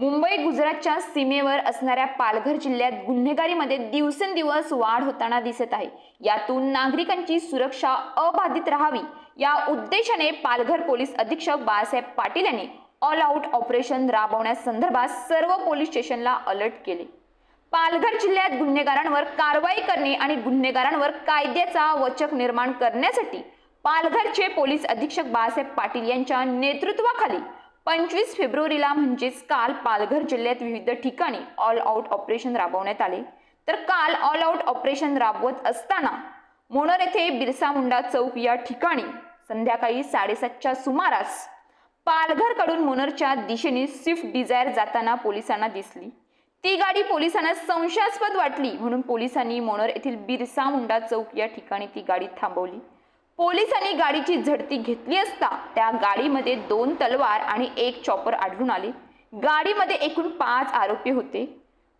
मुंबई गुजरातच्या सीमेवर असणाऱ्या पालघर जिल्ह्यात गुन्हेगारीमध्ये दिवसेंदिवस वाढ होताना दिसत आहे. यातून नागरिकांची सुरक्षा अबाधित राहावी या उद्देशाने पालघर पोलीस अधीक्षक बाळासाहेब पाटील यांनी ऑल आऊट ऑपरेशन राबवण्यासंदर्भात सर्व पोलीस स्टेशनला अलर्ट केले. पालघर जिल्ह्यात गुन्हेगारांवर कारवाई करणे आणि गुन्हेगारांवर कायद्याचा वचक निर्माण करण्यासाठी पालघरचे पोलीस अधीक्षक बाळासाहेब पाटील यांच्या नेतृत्वाखाली पंचवीस फेब्रुवारीला म्हणजेच काल पालघर जिल्ह्यात विविध ठिकाणी ऑल आऊट ऑपरेशन राबवण्यात आले. तर काल ऑल आऊट ऑपरेशन राबवत असताना मोनोर येथे बिरसा मुंडा चौक या ठिकाणी संध्याकाळी साडेसातच्या सुमारास पालघरकडून मोनरच्या दिशेने स्विफ्ट डिझायर जाताना पोलिसांना दिसली. ती गाडी पोलिसांना संशयास्पद वाटली म्हणून पोलिसांनी मोनोर येथील बिरसा मुंडा चौक या ठिकाणी ती गाडी थांबवली. पोलिसांनी गाडीची झडती घेतली असता त्या गाडीमध्ये दोन तलवार आणि एक चॉपर आढळून आले. गाडीमध्ये एकूण पाच आरोपी होते.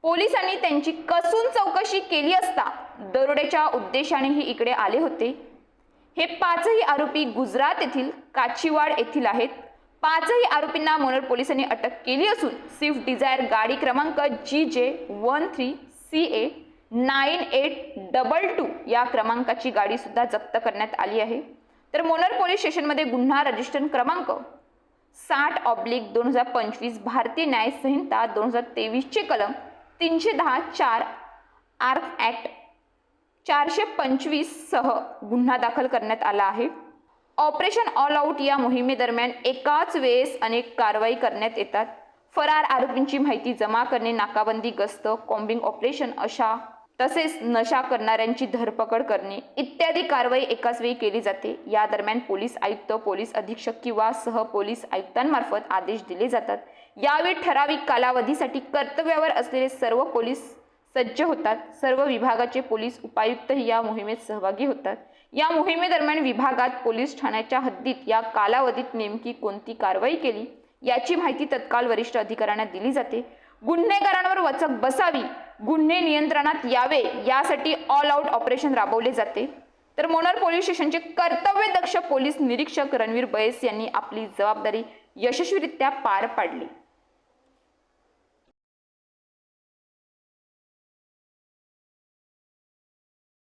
पोलिसांनी त्यांची कसून चौकशी केली असता दरोड्याच्या उद्देशानेही इकडे आले होते. हे पाचही आरोपी गुजरात येथील काचीवाड येथील आहेत. पाचही आरोपींना मनोर पोलिसांनी अटक केली असून स्विफ्ट डिझायर गाडी क्रमांक G J one three C A nine eight double two या क्रमांकाची गाडी सुद्धा जप्त करण्यात आली आहे. तर मोनर पोलीस स्टेशनमध्ये गुन्हा रजिस्टर क्रमांक साठ ऑब्लिक दोन हजार पंचवीस भारतीय न्याय संहिता दोन हजार तेवीसचे कलम तीनशे दहा चार आर्क ॲक्ट चारशे पंचवीस सह गुन्हा दाखल करण्यात आला आहे. ऑपरेशन ऑल आऊट या मोहिमेदरम्यान एकाच वेळेस अनेक कारवाई करण्यात येतात. फरार आरोपींची माहिती जमा करणे नाकाबंदी गस्त कॉम्बिंग ऑपरेशन अशा तसेच नशा करणाऱ्यांची धरपकड करणे इत्यादी कारवाई एकाच वेळी केली जाते. या दरम्यान पोलीस आयुक्त पोलीस अधीक्षक किंवा सह पोलीस आयुक्तांमार्फत आदेश दिले जातात. यावेळी ठराविक कालावधीसाठी कर्तव्यावर असलेले सर्व पोलीस सज्ज होतात. सर्व विभागाचे पोलीस उपायुक्तही या मोहिमेत सहभागी होतात. या मोहिमेदरम्यान विभागात पोलीस ठाण्याच्या हद्दीत या कालावधीत नेमकी कोणती कारवाई केली याची माहिती तत्काळ वरिष्ठ अधिकाऱ्यांना दिली जाते. गुन्हेगारांवर वचक बसावी गुन्हे नियंत्रणात यावे यासाठी ऑल आऊट ऑपरेशन राबवले जाते. तर मोनार पोलीस स्टेशनचे कर्तव्यदक्ष पोलीस निरीक्षक रणवीर बैस यांनी आपली जबाबदारी यशस्वीरित्या पार पाडली.